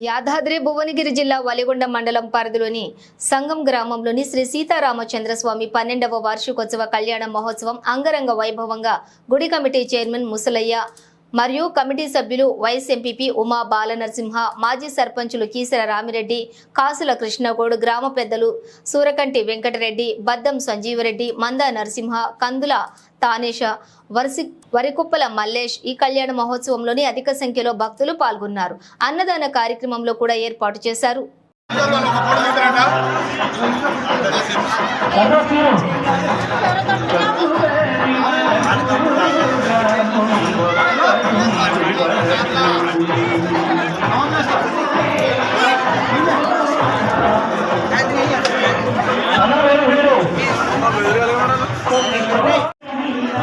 యాదాద్రి భువనగిరి జిల్లా వలిగొండ మండలం పరిధిలోని సంగం గ్రామంలోని శ్రీ సీతారామచంద్ర స్వామి పన్నెండవ వార్షికోత్సవ కళ్యాణ మహోత్సవం అంగరంగ వైభవంగా గుడి కమిటీ చైర్మన్ ముసలయ్య మరియు కమిటీ సభ్యులు వైఎస్ ఎంపీపీ ఉమా బాలనరసింహ మాజీ సర్పంచులు కీసర రామిరెడ్డి కాసుల కృష్ణగౌడ్ గ్రామ పెద్దలు సూరకంటి వెంకటరెడ్డి బద్దం సంజీవరెడ్డి మంద నరసింహ కందుల తానేష వరిసి వరికుప్పల మల్లేష్ ఈ కళ్యాణ మహోత్సవంలోని అధిక సంఖ్యలో భక్తులు పాల్గొన్నారు. అన్నదాన కార్యక్రమంలో కూడా ఏర్పాటు చేశారు.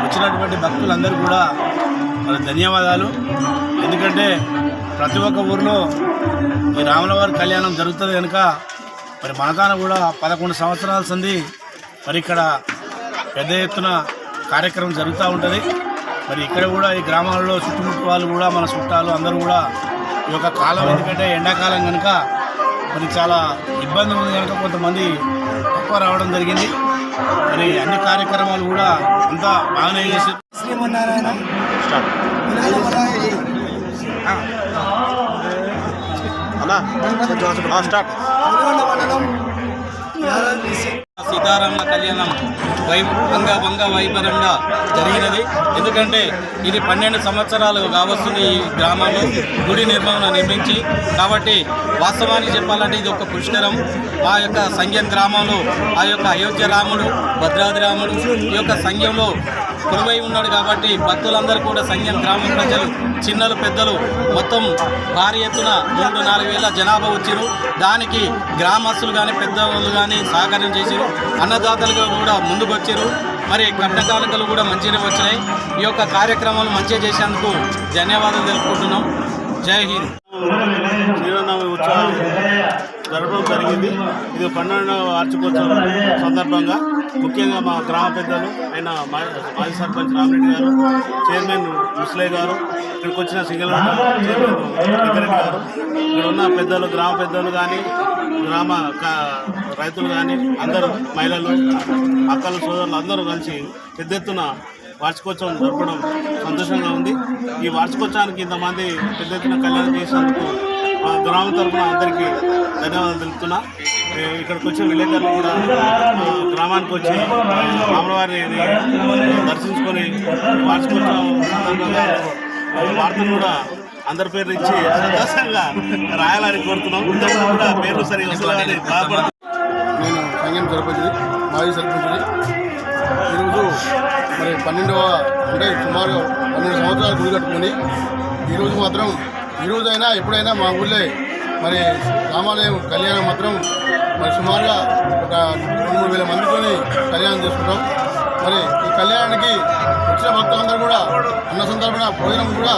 వచ్చినటువంటి భక్తులందరూ కూడా మరి ధన్యవాదాలు. ఎందుకంటే ప్రతి ఒక్క ఊర్లో ఈ రాములవారి కళ్యాణం జరుగుతుంది కనుక మరి మనకాన కూడా పదకొండు సంవత్సరాల సంది మరి ఇక్కడ పెద్ద ఎత్తున కార్యక్రమం జరుగుతూ ఉంటుంది. మరి ఇక్కడ కూడా ఈ గ్రామాల్లో చుట్టుముట్టు వాళ్ళు కూడా మన చుట్టాలు అందరూ కూడా ఈ యొక్క కాలం ఎందుకంటే ఎండాకాలం కనుక మరి చాలా ఇబ్బంది ఉంది కనుక కొంతమంది తక్కువ రావడం జరిగింది. మరి అన్ని కార్యక్రమాలు కూడా అంతా బాగానే చేసి శ్రీమన్నారాయణ. స్టార్ట్. స్టార్ట్. మండలం యాదాద్రి సీతారాముల కళ్యాణం వై వంగ వంగ వైభవంగా జరిగినది. ఎందుకంటే ఇది పన్నెండు సంవత్సరాలు కావస్తుంది ఈ గ్రామంలో గుడి నిర్మాణం నిర్మించి కాబట్టి వాస్తవానికి చెప్పాలంటే ఇది ఒక పుష్కరం. మా యొక్క సంఘం గ్రామంలో ఆ యొక్క అయోధ్య రాముడు భద్రాద్రి రాముడు ఈ యొక్క సంఘంలో కొలువై ఉన్నాడు కాబట్టి భక్తులందరూ కూడా సంఘం గ్రామ ప్రజలు చిన్నలు పెద్దలు మొత్తం భారీ ఎత్తున మూడు నాలుగు వేల జనాభా వచ్చారు దానికి గ్రామస్తులు కానీ పెద్దవాళ్ళు కానీ సహకారం చేశారు అన్నదాతలుగా కూడా ముందుకు వచ్చారు మరి కట్టకాలకలు కూడా మంచిగా వచ్చినాయి. ఈ యొక్క కార్యక్రమాలు మంచిగా చేసేందుకు ధన్యవాదాలు తెలుపుకుంటున్నాం. జై హింద్. శ్రీరామనవమి ఉత్సవాలు. జరపడం జరిగింది. ఇది పన్నెండవ వార్షికోత్సవం సందర్భంగా ముఖ్యంగా మా గ్రామ పెద్దలు ఆయన మా- మాజీ సర్పంచ్ రామరెడ్డి గారు చైర్మన్ ముస్లే గారు ఇక్కడికి వచ్చిన సింగల్ చైర్మన్ వెంకరెడ్డి గారు ఇక్కడ ఉన్న పెద్దలు గ్రామ పెద్దలు కానీ గ్రామ రైతులు కానీ అందరూ మహిళలు అక్కలు సోదరులు అందరూ కలిసి పెద్ద ఎత్తున వార్షికోత్సవం జరపడం సంతోషంగా ఉంది. ఈ వార్షికోత్సవానికి ఇంతమంది పెద్ద ఎత్తున కళ్యాణం చేసినందుకు మా గ్రామం తరఫున అందరికీ ధన్యవాదాలు తెలుపుతున్నా. ఇక్కడికి వచ్చిన విలేకరులు కూడా గ్రామానికి వచ్చి రామవారిని దర్శించుకొని మార్చుకుంటాం సందర్భంగా వార్తలు కూడా అందరి పేరు ఇచ్చి సంతోషంగా రాయాలని కోరుతున్నాం. ఇంతకు కూడా పేర్లు సరిగా వస్తుందని బాధపడుతున్నాం. నేను సంఘం సర్పంచ్ని మాజీ సర్పంచ్ని. ఈరోజు మరి పన్నెండవ అంటే సుమారు పన్నెండు సంవత్సరాలు గుడి కట్టుకుని ఈరోజు మాత్రం ఈరోజైనా ఎప్పుడైనా మా ఊళ్ళో మరి రామాలయం కళ్యాణం మాత్రం మరి సుమారుగా ఒక రెండు మూడు వేల మందితోని కళ్యాణం చేసుకుంటాం. మరి ఈ కళ్యాణానికి వచ్చిన భక్తులందరూ కూడా అన్న సందర్భన భోజనం కూడా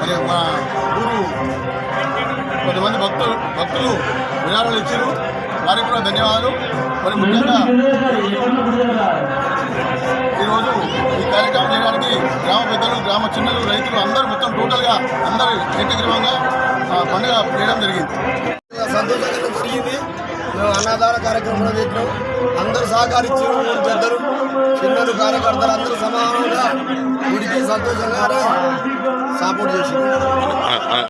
మరి మా ఊరు కొంతమంది భక్తులు భక్తులు విరాళాలు ఇచ్చారు. వారికి కూడా ధన్యవాదాలు. మరి ముఖ్యంగా గ్రామ పెద్దలు గ్రామ చిన్నలు రైతులు అందరూ మొత్తం టోటల్గా అందరూ ఏకగ్రీవంగా పండుగ చేయడం జరిగింది. సంతోషంగా జరిగింది. మేము అన్నదాన కార్యక్రమంలో పెట్టినాం అందరూ సహకరించారు. పెద్దలు చిన్నలు కార్యకర్తలు అందరూ సమానంగా గుడికి సంతోషంగానే సపోర్ట్ చేశారు